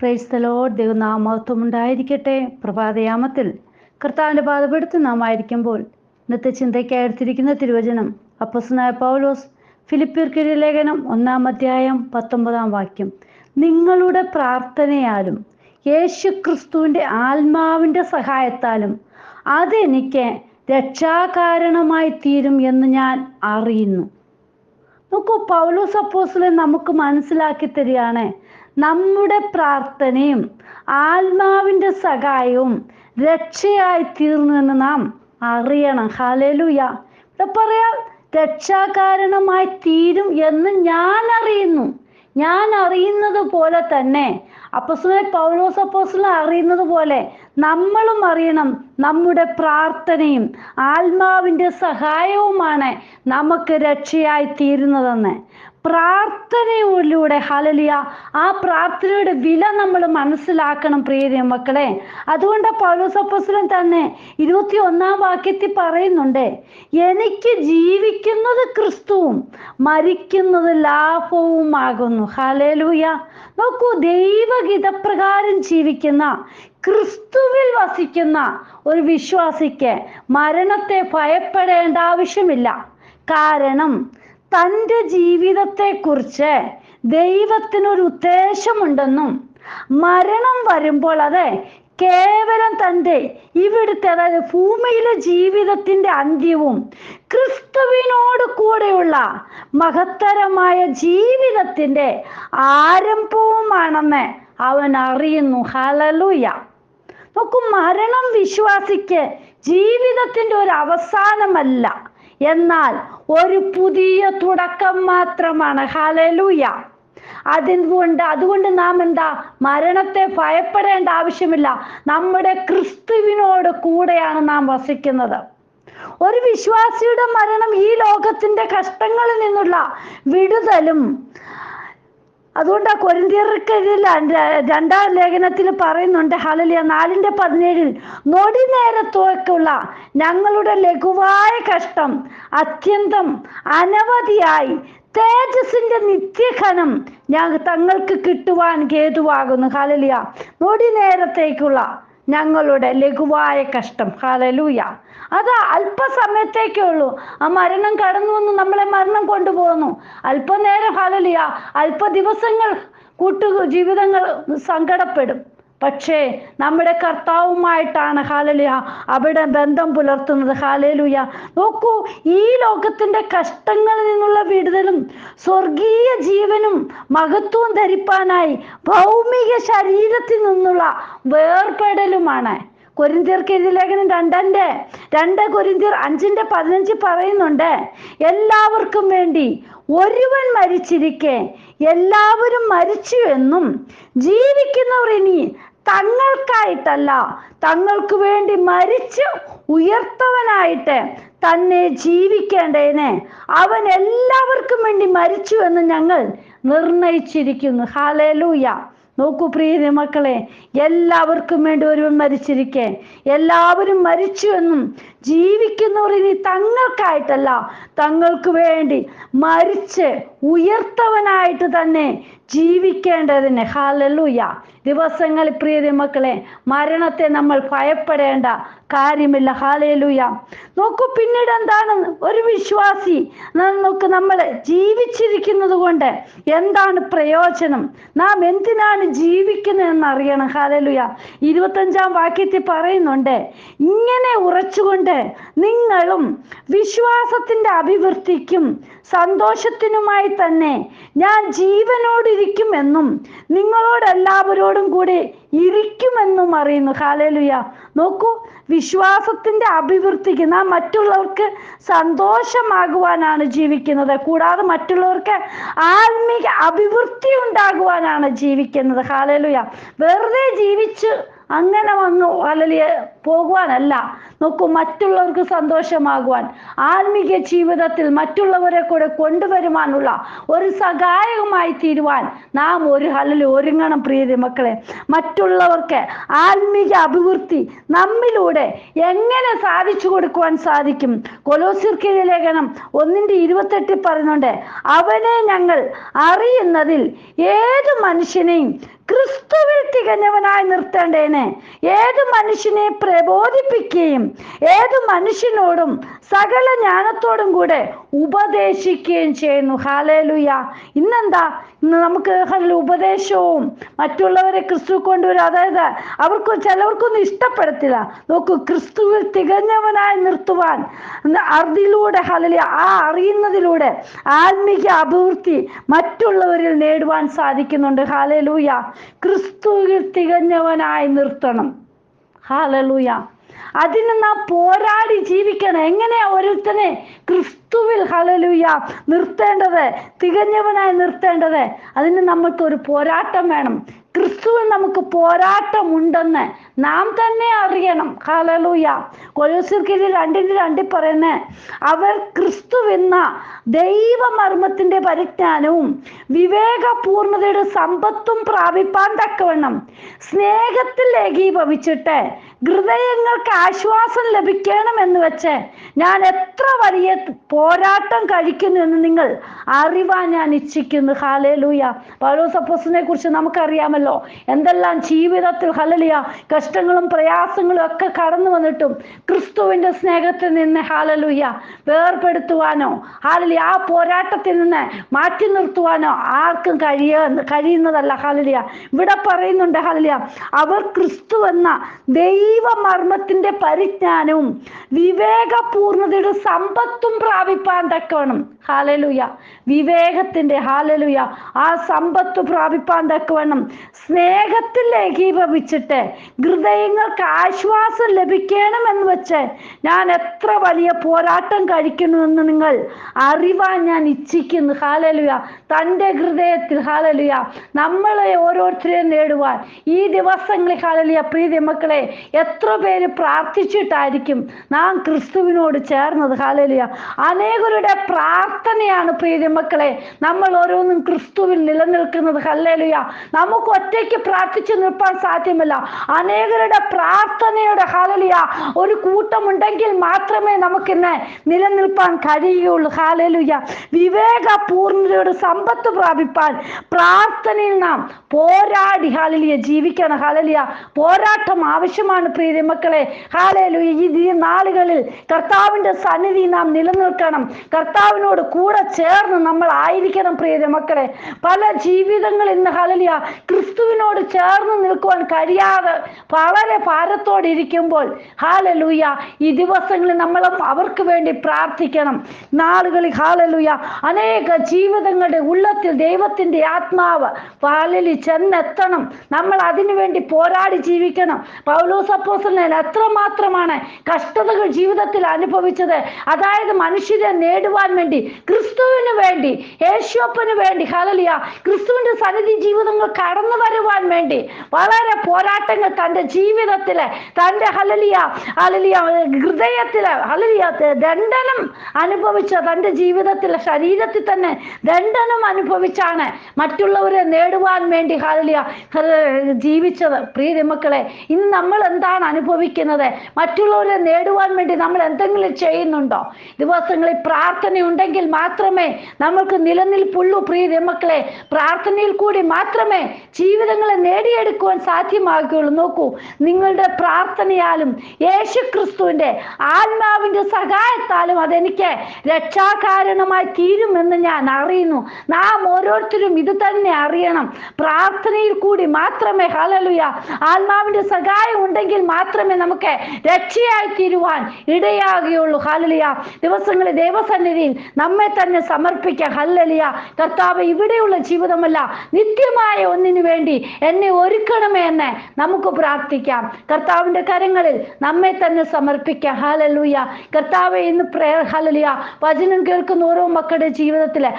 Price തലോ ദൈവനാമത്വം ഉണ്ടായിരിക്കട്ടെ പ്രഭാതയാമത്തിൽ കർത്താവിന്റെ പാതപ്പെടുത്ത് നാം ആയിരിക്കുമ്പോൾ ഇന്നത്തെ ചിന്തയ്ക്കായിരുത്തിരിക്കുന്ന തിരുവചനം അപ്പസനായ പൗലോസ് ഫിലിപ്പീർക്കിരി ലേഖനം ഒന്നാം അധ്യായം പത്തൊമ്പതാം വാക്യം. നിങ്ങളുടെ പ്രാർത്ഥനയാലും യേശു ക്രിസ്തുവിന്റെ ആത്മാവിന്റെ സഹായത്താലും അതെനിക്ക് രക്ഷാകാരണമായി തീരും എന്ന് ഞാൻ അറിയുന്നു. നോക്കൂ പൗലോസ് അപ്പോസിലെ നമുക്ക് മനസ്സിലാക്കി തരികയാണ് നമ്മുടെ പ്രാർത്ഥനയും ആത്മാവിന്റെ സഹായവും രക്ഷയായി തീർന്നു എന്ന് നാം അറിയണം. ഹലലുയ ഇവിടെ പറയാം രക്ഷാകാരണമായി തീരും എന്ന് ഞാൻ അറിയുന്നു. ഞാൻ അറിയുന്നത് പോലെ തന്നെ അപ്പസ്വലെ പൗലോസ് അപ്പോസ്തലൻ അറിയുന്നത് പോലെ നമ്മളും അറിയണം. നമ്മുടെ പ്രാർത്ഥനയും ആത്മാവിന്റെ സഹായവുമാണ് നമുക്ക് രക്ഷയായി തീരുന്നതെന്ന് പ്രാർത്ഥനയിലൂടെ ഹലലിയ ആ പ്രാർത്ഥനയുടെ വില നമ്മൾ മനസ്സിലാക്കണം പ്രിയ മക്കളെ. അതുകൊണ്ട് പൗലോസപ്പസ്ലൻ തന്നെ ഇരുപത്തി ഒന്നാം വാക്യത്തിൽ പറയുന്നുണ്ട് എനിക്ക് ജീവിക്കുന്നത് ക്രിസ്തുവും മരിക്കുന്നത് ലാഭവുമാകുന്നു. ഹലലൂയ നോക്കൂ ദൈവഹിതപ്രകാരം ജീവിക്കുന്ന ക്രിസ്തുവിൽ വസിക്കുന്ന ഒരു വിശ്വാസിക്ക് മരണത്തെ ഭയപ്പെടേണ്ട ആവശ്യമില്ല. കാരണം തന്റെ ജീവിതത്തെക്കുറിച്ച് ദൈവത്തിനൊരു ഉദ്ദേശമുണ്ടെന്നും മരണം വരുമ്പോൾ അത് കേവലം തന്റെ ഇവിടുത്തെ അതായത് ഭൂമിയിലെ ജീവിതത്തിന്റെ അന്ത്യവും ക്രിസ്തുവിനോട് കൂടെയുള്ള മഹത്തരമായ ജീവിതത്തിന്റെ ആരംഭവുമാണെന്ന് അവൻ അറിയുന്നു. ഹലലൂയ നോക്കൂ മരണം വിശ്വാസിക്ക് ജീവിതത്തിന്റെ ഒരു അവസാനമല്ല. എന്നാൽ ഒരു പുതിയ തുടക്കം മാത്രമാണ്. ഹാലലൂയ അതുകൊണ്ട് അതുകൊണ്ട് നാം എന്താ? മരണത്തെ ഭയപ്പെടേണ്ട ആവശ്യമില്ല. നമ്മുടെ ക്രിസ്തുവിനോട് കൂടെയാണ് നാം വസിക്കുന്നത്. ഒരു വിശ്വാസിയുടെ മരണം ഈ ലോകത്തിന്റെ കഷ്ടങ്ങളിൽ നിന്നുള്ള വിടുതലും അതുകൊണ്ട് ആ കൊരിന്തിയർക്കെതിൽ രണ്ടാം ലേഖനത്തിൽ പറയുന്നുണ്ട് ഹലലിയ നാലിന്റെ പതിനേഴിൽ നൊടി നേരത്തോക്കുള്ള ഞങ്ങളുടെ ലഘുവായ കഷ്ടം അത്യന്തം അനവധിയായി തേജസിന്റെ നിത്യഘനം ഞങ്ങൾ തങ്ങൾക്ക് കിട്ടുവാൻ ഹേതുവാകുന്നു. ഹാലലിയ നൊടി നേരത്തേക്കുള്ള ഞങ്ങളുടെ ലഘുവായ കഷ്ടം. ഹാലലൂയ അത് അല്പസമയത്തേക്കേ ഉള്ളൂ ആ മരണം കടന്നു വന്ന് നമ്മളെ മരണം കൊണ്ടുപോകുന്നു. അല്പനേരം ഹാലലിയ അല്പ ദിവസങ്ങൾ കൂട്ടു ജീവിതങ്ങൾ സങ്കടപ്പെടും. പക്ഷേ നമ്മുടെ കർത്താവുമായിട്ടാണ് ഹാലലുയ അവിടെ ബന്ധം പുലർത്തുന്നത്. ഹാലലുയ. നോക്കൂ ഈ ലോകത്തിന്റെ കഷ്ടങ്ങളിൽ നിന്നുള്ള വിടുതലും സ്വർഗീയ ജീവനും മഹത്വവും ധരിപ്പാനായി ഭൗമിക ശരീരത്തിൽ നിന്നുള്ള വേർപെടലുമാണ്. കൊരിന്തിയർക്ക് എഴുതി ലേഖനം രണ്ടന്റെ രണ്ട് കൊരിന്തിയർ അഞ്ചിന്റെ പതിനഞ്ച് പറയുന്നുണ്ട് എല്ലാവർക്കും വേണ്ടി ഒരുവൻ മരിച്ചിരിക്കെ എല്ലാവരും മരിച്ചു എന്നും ജീവിക്കുന്നവർ ഇനി തങ്ങൾക്കായിട്ടല്ല തങ്ങൾക്ക് വേണ്ടി മരിച്ച് ഉയർത്തവനായിട്ട് തന്നെ ജീവിക്കേണ്ടതിനെ അവൻ എല്ലാവർക്കും വേണ്ടി മരിച്ചു എന്ന് ഞങ്ങൾ നിർണയിച്ചിരിക്കുന്നു. ഹാലേലൂയ നോക്കൂ പ്രിയ മക്കളെ എല്ലാവർക്കും വേണ്ടി ഒരുവൻ മരിച്ചിരിക്കെ. എല്ലാവരും മരിച്ചു എന്നും ജീവിക്കുന്നവർ ഇനി തങ്ങൾക്കായിട്ടല്ല തങ്ങൾക്ക് വേണ്ടി മരിച്ച് ഉയർത്തവനായിട്ട് തന്നെ ജീവിക്കേണ്ടതിന്. ഹാലലൂയ ദിവസങ്ങൾ പ്രിയ മക്കളെ മരണത്തെ നമ്മൾ ഭയപ്പെടേണ്ട കാര്യമില്ല. ഹാലലൂയ നോക്കൂ പിന്നീട് എന്താണ്? ഒരു വിശ്വാസി നമുക്ക് നമ്മൾ ജീവിച്ചിരിക്കുന്നത് കൊണ്ട് എന്താണ് പ്രയോജനം? നാം എന്തിനാണ് ജീവിക്കുന്നതെന്ന് അറിയണം. ഹാലലുയ ഇരുപത്തഞ്ചാം വാക്യത്തിൽ പറയുന്നുണ്ട് ഇങ്ങനെ ഉറച്ചുകൊണ്ട് നിങ്ങളും വിശ്വാസത്തിന്റെ അഭിവൃദ്ധിക്കും സന്തോഷത്തിനുമായി തന്നെ ഞാൻ ജീവനോടിരിക്കുമെന്നും നിങ്ങളോട് എല്ലാവരോടും കൂടി ഇരിക്കുമെന്നും അറിയുന്നു. ഹാലലുയ നോക്കൂ വിശ്വാസത്തിന്റെ അഭിവൃദ്ധിക്ക് നാം മറ്റുള്ളവർക്ക് സന്തോഷമാകുവാനാണ് ജീവിക്കുന്നത്. കൂടാതെ മറ്റുള്ളവർക്ക് ആത്മീക അഭിവൃദ്ധി ഉണ്ടാകുവാനാണ് ജീവിക്കുന്നത്. ഹാലലുയ വെറുതെ ജീവിച്ച് അങ്ങനെ വന്ന് അല്ലെങ്കിൽ പോകുവാനല്ല. നോക്കൂ മറ്റുള്ളവർക്ക് സന്തോഷമാകുവാൻ ആത്മീക ജീവിതത്തിൽ മറ്റുള്ളവരെ കൂടെ കൊണ്ടുവരുവാനുള്ള ഒരു സഹായകമായി തീരുവാൻ നാം ഒരു അല്ലെങ്കിൽ ഒരുങ്ങണം പ്രിയ മക്കളെ. മറ്റുള്ളവർക്ക് ആത്മീക അഭിവൃദ്ധി നമ്മിലൂടെ എങ്ങനെ സാധിച്ചു കൊടുക്കുവാൻ സാധിക്കും? കൊലോസിർക്കിയ ലേഖനം ഒന്നിന്റെ ഇരുപത്തെട്ടിൽ പറയുന്നുണ്ട് അവനെ ഞങ്ങൾ അറിയുന്നതിൽ ഏത് മനുഷ്യനെയും ക്രിസ്തുവിൽ തികഞ്ഞവനായി നിർത്തേണ്ടേനെ ഏത് മനുഷ്യനെ പ്രബോധിപ്പിക്കുകയും ഏത് മനുഷ്യനോടും സകല ജ്ഞാനത്തോടും കൂടെ ഉപദേശിക്കുകയും ചെയ്യുന്നു. ഹാലേലുയ. ഇന്നെന്താ? ഇന്ന് നമുക്ക് ഉപദേശവും മറ്റുള്ളവരെ ക്രിസ്തു കൊണ്ടുവരും. അതായത് അവർക്ക് ചിലവർക്കൊന്നും ഇഷ്ടപ്പെടത്തില്ല. നോക്കൂ ക്രിസ്തുവിൽ തികഞ്ഞവനായി നിർത്തുവാൻ അതിലൂടെ ഹലലി ആ അറിയുന്നതിലൂടെ ആത്മീക അഭിവൃദ്ധി മറ്റുള്ളവരിൽ നേടുവാൻ സാധിക്കുന്നുണ്ട്. ഹാലലൂയ ക്രിസ്തുവിൽ തികഞ്ഞവനായി നിർത്തണം. ഹാലലൂയ അതിന് നാം പോരാടി ജീവിക്കണം. എങ്ങനെയാ ഒരുത്തനെ ക്രിസ്തുവിൽ ഹലലൂയ നിർത്തേണ്ടത്? തികഞ്ഞവനായി നിർത്തേണ്ടത്? അതിന് നമുക്ക് ഒരു പോരാട്ടം വേണം. ക്രിസ്തുവിൽ നമുക്ക് പോരാട്ടമുണ്ടെന്ന് നാം തന്നെ അറിയണം. ഹാലലൂയ കൊലോസിർക്കിൽ രണ്ടിന് രണ്ടിൽ പറയുന്ന അവർ ക്രിസ്തു എന്ന ദൈവമർമ്മത്തിന്റെ പരിജ്ഞാനവും വിവേകപൂർണതയുടെ സമ്പത്തും പ്രാപിപ്പാൻ തക്കവണ്ണം സ്നേഹത്തിൽ ഏകീഭവിച്ചിട്ട് ഹൃദയങ്ങൾക്ക് ആശ്വാസം ലഭിക്കണമെന്ന് വെച്ച് ഞാൻ എത്ര വലിയ പോരാട്ടം കഴിക്കുന്നു എന്ന് നിങ്ങൾ അറിവാൻ ഞാൻ ഇച്ഛിക്കുന്നു. പൗലോസ് അപ്പോസിനെ കുറിച്ച് നമുക്കറിയാമല്ലോ. എന്തെല്ലാം ജീവിതത്തിൽ ഹലലിയ കഷ്ടങ്ങളും പ്രയാസങ്ങളും ഒക്കെ കടന്നു വന്നിട്ടും ക്രിസ്തുവിന്റെ സ്നേഹത്തിൽ നിന്ന് ഹാലലൂയ വേർപെടുത്തുവാനോ ഹാലലിയ ആ പോരാട്ടത്തിൽ നിന്ന് മാറ്റി നിർത്തുവാനോ ആർക്കും കഴിയ കഴിയുന്നതല്ല ഹാലലിയ ഇവിടെ പറയുന്നുണ്ട് ഹാലലിയ അവർ ക്രിസ്തു എന്ന ദൈവമർമ്മത്തിന്റെ പരിജ്ഞാനവും വിവേകപൂർണതയുടെ സമ്പത്തും പ്രാപിപ്പാൻ തക്കവണ്ണം. ഹാലലുയ വിവേകത്തിന്റെ ഹാലലുയ ആ സമ്പത്ത് പ്രാപിപ്പാൻ തക്കവണ്ണം. സ്നേഹത്തിൽ ഏകീഭവിച്ചിട്ട് ഹൃദയങ്ങൾക്ക് ആശ്വാസം ലഭിക്കണമെന്ന് വെച്ച് ഞാൻ എത്ര വലിയ പോരാട്ടം കഴിക്കണമെന്ന് നിങ്ങൾ അറിവാൻ ഞാൻ ഇച്ഛിക്കുന്നു. ഹാലലുയ തന്റെ ഹൃദയത്തിൽ ഹാലലിയ നമ്മളെ ഓരോരുത്തരെയും നേടുവാൻ ഈ ദിവസങ്ങളിൽ ഹാലലിയ പ്രീതി മക്കളെ എത്ര പേര് പ്രാർത്ഥിച്ചിട്ടായിരിക്കും നാം ക്രിസ്തുവിനോട് ചേർന്നത് ഹാലലിയ അനേകരുടെ പ്രാർത്ഥനയാണ് പ്രീതി മക്കളെ നമ്മൾ ഓരോന്നും ക്രിസ്തുവിൽ നിലനിൽക്കുന്നത് ഹല്ലേലുയ. നമുക്ക് ഒറ്റയ്ക്ക് പ്രാർത്ഥിച്ചു നിൽപ്പാൻ സാധ്യമല്ല. അനേകരുടെ പ്രാർത്ഥനയുടെ ഹാലലിയ ഒരു കൂട്ടമുണ്ടെങ്കിൽ മാത്രമേ നമുക്കിന്ന് നിലനിൽപ്പാൻ കഴിയുകയുള്ളൂ ഹാലലുയ വിവേകപൂർണതയുടെ സമ്പത്ത് പ്രാപിപ്പാൻ പ്രാർത്ഥനയിൽ നാം പോരാടി ഹാലലിയ ജീവിക്കണം ഹാലലിയ പോരാട്ടം ആവശ്യമാണ് പ്രിയ മക്കളെ. ഹാലലു ഈ നാളുകളിൽ കർത്താവിന്റെ സന്നിധി നാം നിലനിൽക്കണം. കർത്താവിനോട് കൂടെ ചേർന്ന് നമ്മൾ ആയിരിക്കണം പ്രിയ മക്കളെ. പല ജീവിതങ്ങൾ ഇന്ന് ഹാലലിയ ക്രിസ്തുവിനോട് ചേർന്ന് നിൽക്കുവാൻ കഴിയാതെ വളരെ ഭാരത്തോടെ ഇരിക്കുമ്പോൾ ഹാലലൂയ ഈ ദിവസങ്ങളിൽ നമ്മൾ അവർക്ക് വേണ്ടി പ്രാർത്ഥിക്കണം. നാളുകളിൽ ഹാലലൂയ അനേക ജീവിതങ്ങളുടെ ഉള്ളത്തിൽ ദൈവത്തിന്റെ ആത്മാവ് പാലലി ചെന്നെത്തണം. നമ്മൾ അതിനു വേണ്ടി പോരാടി ജീവിക്കണം. പൗലോസ് അപ്പോസലിന് എത്രമാത്രമാണ് കഷ്ടതകൾ ജീവിതത്തിൽ അനുഭവിച്ചത്. അതായത് മനുഷ്യരെ നേടുവാൻ വേണ്ടി ക്രിസ്തുവിന് വേണ്ടി യേശോപ്പന് വേണ്ടി ഹലലിയ ക്രിസ്തുവിന്റെ സന്നിധി ജീവിതങ്ങൾ കടന്നു വരുവാൻ വേണ്ടി വളരെ പോരാട്ടങ്ങൾ തന്റെ ജീവിതത്തിലെ തന്റെ ഹലലിയ ഹലലിയ ഹൃദയത്തിലെ ഹലലിയ ദണ്ഡനം അനുഭവിച്ച തന്റെ ജീവിതത്തിലെ ശരീരത്തിൽ തന്നെ ദണ്ഡനം അനുഭവിച്ചാണ് മറ്റുള്ളവരെ നേടുവാൻ വേണ്ടി ഹാലിയ ജീവിച്ചത്. പ്രിയ മക്കളെ ഇന്ന് നമ്മൾ എന്താണ് അനുഭവിക്കുന്നത്? മറ്റുള്ളവരെ നേടുവാൻ വേണ്ടി നമ്മൾ എന്തെങ്കിലും ചെയ്യുന്നുണ്ടോ? ദിവസങ്ങളിൽ പ്രാർത്ഥനയുണ്ടെങ്കിൽ മാത്രമേ നമുക്ക് നിലനിൽപ്പുള്ളൂ. പ്രിയ മക്കളെ പ്രാർത്ഥനയിൽ കൂടി മാത്രമേ ജീവിതങ്ങളെ നേടിയെടുക്കുവാൻ സാധ്യമാകുകയുള്ളൂ. നോക്കൂ നിങ്ങളുടെ പ്രാർത്ഥനയാലും യേശു ക്രിസ്തുവിന്റെ ആത്മാവിന്റെ സഹായത്താലും അതെനിക്ക് രക്ഷാകാരണമായി തീരുമെന്ന് ഞാൻ അറിയുന്നു. നാം ഓരോരുത്തരും ഇത് തന്നെ അറിയണം. പ്രാർത്ഥനയിൽ കൂടി മാത്രമേ ഹലലുയ ആത്മാവിന്റെ സഹായം ഉണ്ടെങ്കിൽ മാത്രമേ നമുക്ക് രക്ഷയായി തീരുവാൻ ഇടയാകുകയുള്ളൂ. ഹലലിയ ദിവസങ്ങളിൽ ദൈവസന്നിധിയിൽ നമ്മെ തന്നെ സമർപ്പിക്കാം. ഹല്ലലിയ. കർത്താവ് ഇവിടെയുള്ള ജീവിതമല്ല നിത്യമായ ഒന്നിനു വേണ്ടി എന്നെ ഒരുക്കണമേ എന്ന് നമുക്ക് പ്രാർത്ഥിക്കാം. കർത്താവിന്റെ കരങ്ങളിൽ നമ്മെ തന്നെ സമർപ്പിക്കാം. ഹലലൂയ കർത്താവ് ഇന്ന് പ്രേയർ ഹലലിയ വചനം കേൾക്കുന്ന ഓരോ മക്കളുടെ ജീവിതത്തിലെ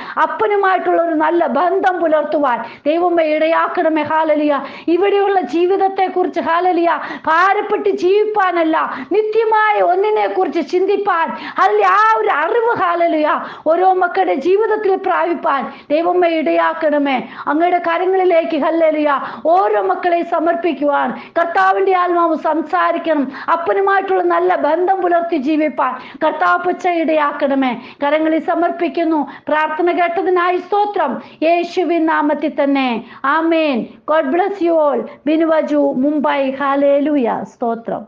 അപ്പനുമായിട്ടുള്ള ഒരു നല്ല ബന്ധം പുലർത്തുവാൻ ദൈവമേ ഇടയാക്കണമേ. ഹാലലിയ. ഇവിടെയുള്ള ജീവിതത്തെ കുറിച്ച് ഹാലലിയ ഭാരപ്പെട്ട് ജീവിപ്പാനല്ല നിത്യമായ ഒന്നിനെ കുറിച്ച് ചിന്തിപ്പാൻ. അല്ല ആ ഒരു അറിവ് ഹാലലിയ ഓരോ മക്കളുടെ ജീവിതത്തിൽ പ്രാപിപ്പാൻ ദൈവമേ ഇടയാക്കണമേ. അങ്ങയുടെ കരങ്ങളിലേക്ക് ഹല്ലലിയ ഓരോ മക്കളെ സമർപ്പിക്കുവാൻ. കർത്താവിന്റെ ആത്മാവ് സംസാരിക്കണം അപ്പനുമായിട്ടുള്ള നല്ല ബന്ധം പുലർത്തി ജീവിപ്പാൻ. കർത്താവ് പുച്ച ഇടയാക്കണമേ. കരങ്ങളിൽ സമർപ്പിക്കുന്നു. പ്രാർത്ഥന കേട്ടതിനായി സ്തോത്രം യേശുവിൻ നാമത്തിൽ തന്നെ ആമേൻ ഗോഡ് ബ്ലസ് യു ഓൾ ബിനുവജു മുംബൈ ഹാലേലൂയ സ്തോത്രം